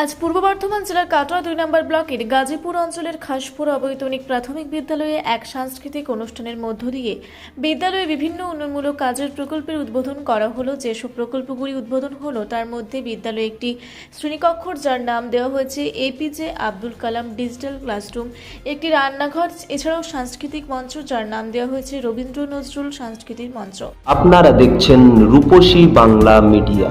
আজ পূর্ব বর্ধমান জেলার কাটোয়া দুই নম্বর ব্লকের গাজীপুর অঞ্চলের খাসপুর অবৈতনিক প্রাথমিক বিদ্যালয়ে এক সাংস্কৃতিক অনুষ্ঠানের মধ্য দিয়ে বিদ্যালয়ে বিভিন্ন উন্নয়নমূলক কাজের প্রকল্পের উদ্বোধন করা হলো। যেসব প্রকল্পগুলি উদ্বোধন হলো, তার মধ্যে বিদ্যালয়ে একটি শ্রেণীকক্ষর যার নাম দেওয়া হয়েছে APJ Abdul Kalam digital classroom. একটি রান্নাঘর, এছাড়াও সাংস্কৃতিক মঞ্চ যার নাম দেওয়া হয়েছে রবীন্দ্র নজরুল সাংস্কৃতিক মঞ্চ। আপনারা দেখছেন রূপসী বাংলা মিডিয়া।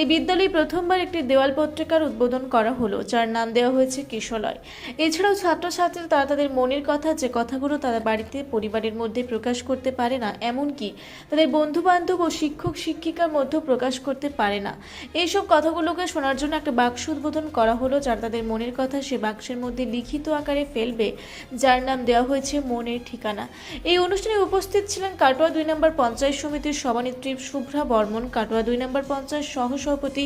এই বিদ্যালয়ে প্রথমবার একটি দেওয়াল পত্রিকার উদ্বোধন করা হলো, যার নাম দেওয়া হয়েছে কিশলয়। এছাড়াও ছাত্রছাত্রীরা তারা তাদের মনের কথা, যে কথাগুলো তারা বাড়িতে পরিবারের মধ্যে প্রকাশ করতে পারে না, এমনকি তাদের বন্ধু বান্ধব ও শিক্ষক, শিক্ষিকার মধ্যেও প্রকাশ করতে পারে না। এইসব কথাগুলোকে শোনার জন্য একটা বাক্স উদ্বোধন করা হলো, যার তাদের মনের কথা সে বাক্সের মধ্যে লিখিত আকারে ফেলবে, যার নাম দেওয়া হয়েছে মনের ঠিকানা। এই অনুষ্ঠানে উপস্থিত ছিলেন কাটোয়া দুই নম্বর পঞ্চায়েত সমিতির সভানেত্রী শুভ্রা বর্মন, কাটোয়া দুই নম্বর পঞ্চায়েত সহসভাপতি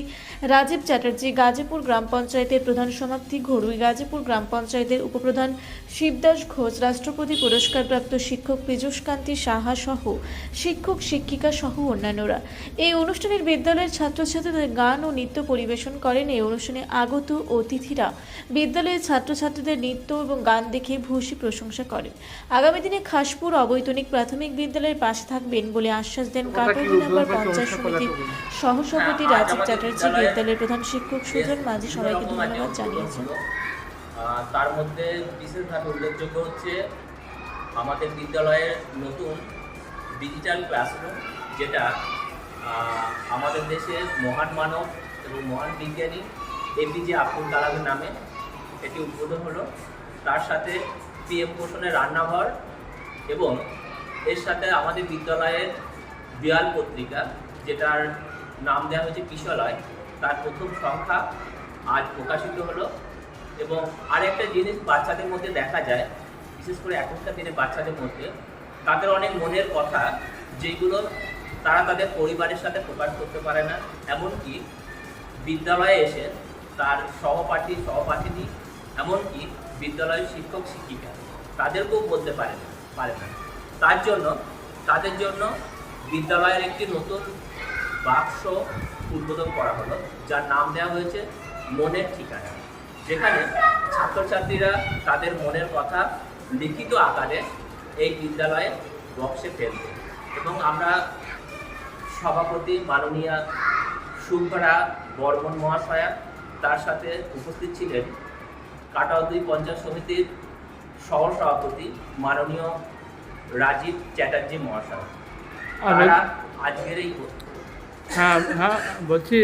রাজীব চ্যাটার্জি গাজীপুর গ্রাম পঞ্চায়েতের প্রধান সমাপ্তি ঘড়ুই গাজীপুর গ্রাম পঞ্চায়েতের উপপ্রধান শিবদাস ঘোষ রাষ্ট্রপতি পুরস্কারপ্রাপ্ত শিক্ষক পীযূষ কান্তি সাহা সহ শিক্ষক শিক্ষিকা সহ অন্যান্যরা। এই অনুষ্ঠানের বিদ্যালয়ের ছাত্রছাত্রীদের গান ও নৃত্য পরিবেশন করেন এই অনুষ্ঠানে আগত অতিথিরা। বিদ্যালয়ের ছাত্রছাত্রীদের নৃত্য এবং গান দেখে ভূয়সী প্রশংসা করেন। আগামী দিনে খাসপুর অবৈতনিক প্রাথমিক বিদ্যালয়ের পাশে থাকবেন বলে আশ্বাস দেন দুই নম্বর পঞ্চায়েত সমিতির সহসভাপতি রাজীব চ্যাটার্জি বিদ্যালয়ের প্রধান শিক্ষক সুজন মাঝি সবাইকে ধন্যবাদ জানিয়েছেন। তার মধ্যে বিশেষভাবে উল্লেখযোগ্য হচ্ছে আমাদের বিদ্যালয়ের নতুন ডিজিটাল ক্লাসরুম যেটা আমাদের দেশের মহান মানব এবং মহান বিজ্ঞানী এপিজে আব্দুল কালামের নামে এটি উদ্বোধন হলো। তার সাথে পিএম পোষণের রান্নাঘর এবং এর সাথে আমাদের বিদ্যালয়ের বিয়াল পত্রিকা যেটার নাম দেওয়া হয়েছে কিশলয় তার প্রথম সংখ্যা আজ প্রকাশিত হলো। এবং আরেকটা জিনিস বাচ্চাদের মধ্যে দেখা যায়, বিশেষ করে এখনকার দিনে বাচ্চাদের মধ্যে, তাদের অনেক মনের কথা যেগুলো তারা তাদের পরিবারের সাথে প্রকাশ করতে পারে না। এমনকি বিদ্যালয়ে এসে তার সহপাঠী, সহপাঠিনী, এমনকি বিদ্যালয়ের শিক্ষক, শিক্ষিকা, তাদেরকেও বলতে পারে না পারে না। তার জন্য, তাদের জন্য বিদ্যালয়ের একটি নতুন বাক্স উদ্বোধন করা হলো যার নাম দেওয়া হয়েছে মনের ঠিকানা। যেখানে ছাত্রছাত্রীরা তাদের মনের কথা লিখিত আকারে এই বিদ্যালয়ে বক্সে ফেলবে এবং আমরা সভাপতি মাননীয়া শুভ্রা বর্মন মহাশয়া তার সাথে উপস্থিত ছিলেন। কাটাও দুই পঞ্চায়েত সমিতির সহ সভাপতি মাননীয় রাজীব চ্যাটার্জি মহাশয়। তারা আজকের এই হ্যাঁ হ্যাঁ বলছি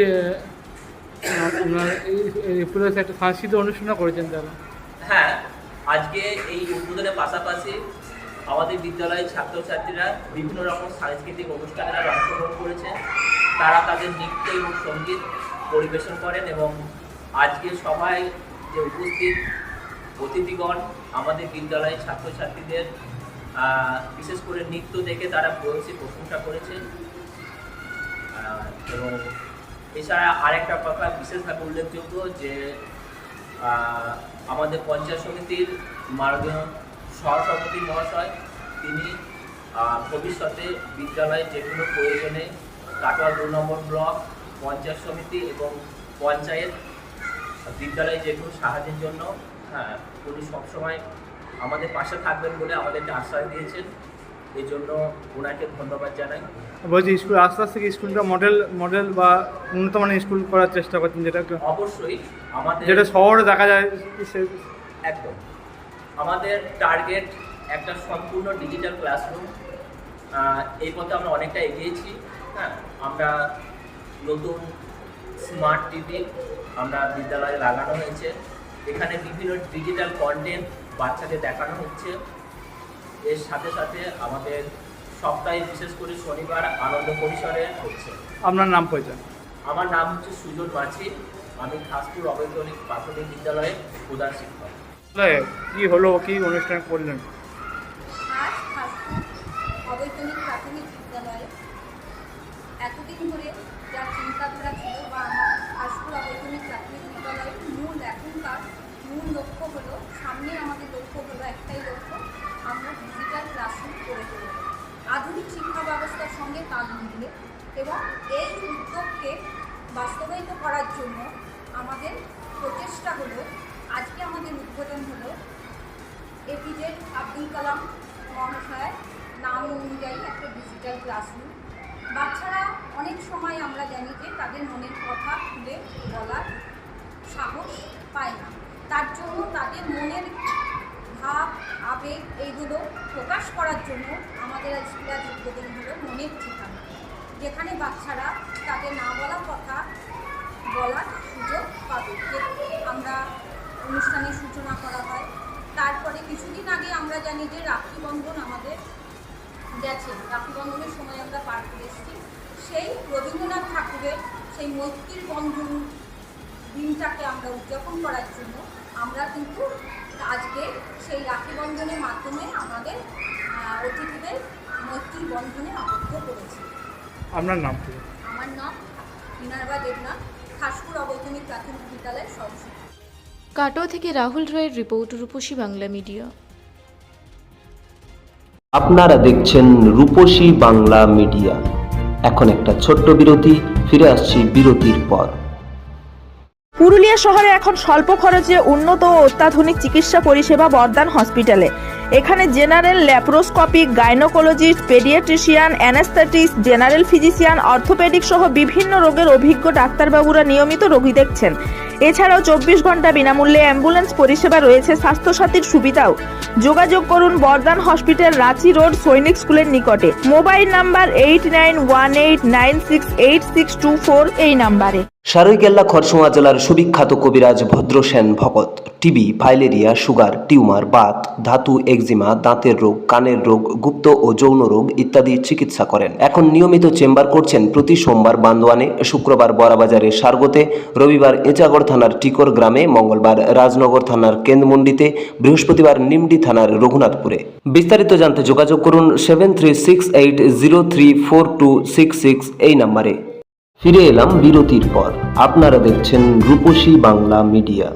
একটা সাংস্কৃতিক অনুষ্ঠানও করেছেন তারা। হ্যাঁ আজকে এই উদ্বোধনের পাশাপাশি আমাদের বিদ্যালয়ের ছাত্রছাত্রীরা বিভিন্ন রকম সাংস্কৃতিক অনুষ্ঠানে তারা অংশগ্রহণ করেছে তারা তাদের নৃত্য এবং সংগীত পরিবেশন করেন এবং আজকে সবাই যে উপস্থিত অতিথিগণ, আমাদের বিদ্যালয়ের ছাত্রছাত্রীদের বিশেষ করে নৃত্য দেখে তারা বয়সী প্রশংসা করেছেন। এবং এছাড়া আরেকটা কথা বিশেষভাবে উল্লেখযোগ্য যে আমাদের পঞ্চায়েত সমিতির মাননীয় সহসভাপতি মহাশয়, তিনি ভবিষ্যতে বিদ্যালয়ে যে কোনো প্রয়োজনে কাটোয়া দু নম্বর ব্লক, পঞ্চায়েত সমিতি এবং পঞ্চায়েত বিদ্যালয়ে যে কোনো সাহায্যের জন্য হ্যাঁ উনি সবসময় আমাদের পাশে থাকবেন বলে আমাদেরকে আশ্বাস দিয়েছেন। এই জন্য ওনাকে ধন্যবাদ জানাই। বলছি স্কুল আস্তে আস্তে স্কুলটা মডেল মডেল বা উন্নত মানের স্কুল করার চেষ্টা করছেন যেটা অবশ্যই আমাদের যেটা শহরে দেখা যায় সে একদম। আমাদের টার্গেট একটা সম্পূর্ণ ডিজিটাল ক্লাসরুম এই পথে আমরা অনেকটা এগিয়েছি হ্যাঁ? আমরা নতুন স্মার্ট টিভি আমরা বিদ্যালয়ে লাগানো হয়েছে। এখানে বিভিন্ন ডিজিটাল কন্টেন্ট বাচ্চাদের দেখানো হচ্ছে। এর সাথে সাথে আমাদের সপ্তাহে বিশেষ করে শনিবার আনন্দ পরিসরে হচ্ছে। আপনার নাম পরিচয় আমার নাম হচ্ছে সুজন মাঝি। আমি খাসপুর অবৈতনিক প্রাথমিক বিদ্যালয়ে প্রধান শিক্ষক। তাহলে কি হলো কি অনুষ্ঠান করলেন? অবৈতনিক প্রাথমিক বিদ্যালয়ে এতদিন ধরে যা চিন্তাধারা ছিল বা আমার ফাস্টফুড অবৈতনিক প্রাথমিক বিদ্যালয়ের মূল এখনকার মূল লক্ষ্য হলো সামনে আমাদের লক্ষ্য হলো একটাই লক্ষ্য আমরা ডিজিটাল ক্লাসরুম করে তুলব আধুনিক শিক্ষা তাল মিলিয়ে এবং এই উদ্যোগকে বাস্তবায়িত করার জন্য আমাদের প্রচেষ্টা হলো, আজকে আমাদের উদ্বোধন হলো এপিজে আব্দুল কালাম মহাশয়ের নাম অনুযায়ী একটা ডিজিটাল ক্লাসরুম বাচ্চারা অনেক সময় আমরা জানি যে তাদের মনের কথা খুলে বলার সাহস পায় না তার জন্য তাদের মনের ভাব আবেগ এইগুলো প্রকাশ করার জন্য আমাদের আজকে আজ উদ্বোধন হলো মনের ঠিকানা যেখানে বাচ্চারা তাদের না বলা কথা, বলার সুযোগ পাবে। আমরা অনুষ্ঠানের সূচনা করা হয়। তারপরে কিছুদিন আগে আমরা জানি যে রাখি বন্ধন আমাদের গেছে। রাখি বন্ধনের সময় আমরা পার করে এসেছি। সেই রবীন্দ্রনাথ ঠাকুরের সেই মৈত্রীর বন্ধন দিনটাকে আমরা উদযাপন করার জন্য আমরা কিন্তু আজকে সেই রাখি বন্ধনের মাধ্যমে আমাদের অতিথিদের মৈত্রীর বন্ধনে আবদ্ধ করেছি। আপনার নাম কি? আমার নাম মিনারবা দেবনাথ খাসপুর অবৈতনিক প্রাথমিক বিদ্যালয়ের সদস্য কাটোয়া থেকে রাহুল রায়ের রিপোর্ট রূপসী বাংলা মিডিয়া। আপনারা দেখছেন রূপসী বাংলা মিডিয়া। এখন একটা ছোট্ট বিরতি ফিরে আসছি বিরতির পর। পুরুলিয়া শহরে এখন স্বল্প খরচে উন্নত ও অত্যাধুনিক চিকিৎসা পরিষেবা বর্ধমান হসপিটালে। এখানে general laparoscopic gynaecologist paediatrician, anaesthetist, general physician, orthopaedic সহ বিভিন্ন রোগের অভিজ্ঞ ডাক্তারবাবুরা নিয়মিত রোগী দেখছেন। এছাড়াও চব্বিশ ঘণ্টা বিনামূল্যে অ্যাম্বুলেন্স পরিষেবা রয়েছে, স্বাস্থ্যসাথীর সুবিধাও। যোগাযোগ করুন বর্ধমান হসপিটাল, রাঁচি রোড, সৈনিক স্কুলের নিকটে। Mobile number eight nine one eight nine six eight six two four এই নাম্বারে। সারৈকেল্লা খরসোয়া জেলার সুবিখ্যাত কবিরাজ Bhadrasen Bhagat. TB, filaria, sugar, tumour, Baat, ধাতু এক্সিমা দাঁতের রোগ, কানের রোগ, গুপ্ত ও যৌন রোগ ইত্যাদি চিকিৎসা করেন। এখন নিয়মিত চেম্বার করছেন প্রতি সোমবার বান্দোয়ানে, শুক্রবার বড়াবাজারে সারগোতে রবিবার এঁচাগড় থানার টিকর গ্রামে মঙ্গলবার রাজনগর থানার কেন্দ্রমন্ডিতে বৃহস্পতিবার নিমডি থানার রঘুনাথপুরে। বিস্তারিত জানতে যোগাযোগ করুন seven three six eight zero three four two six six এই নাম্বারে। ফিরে এলাম বিরতির পর। আপনারা দেখছেন রূপসী বাংলা মিডিয়া।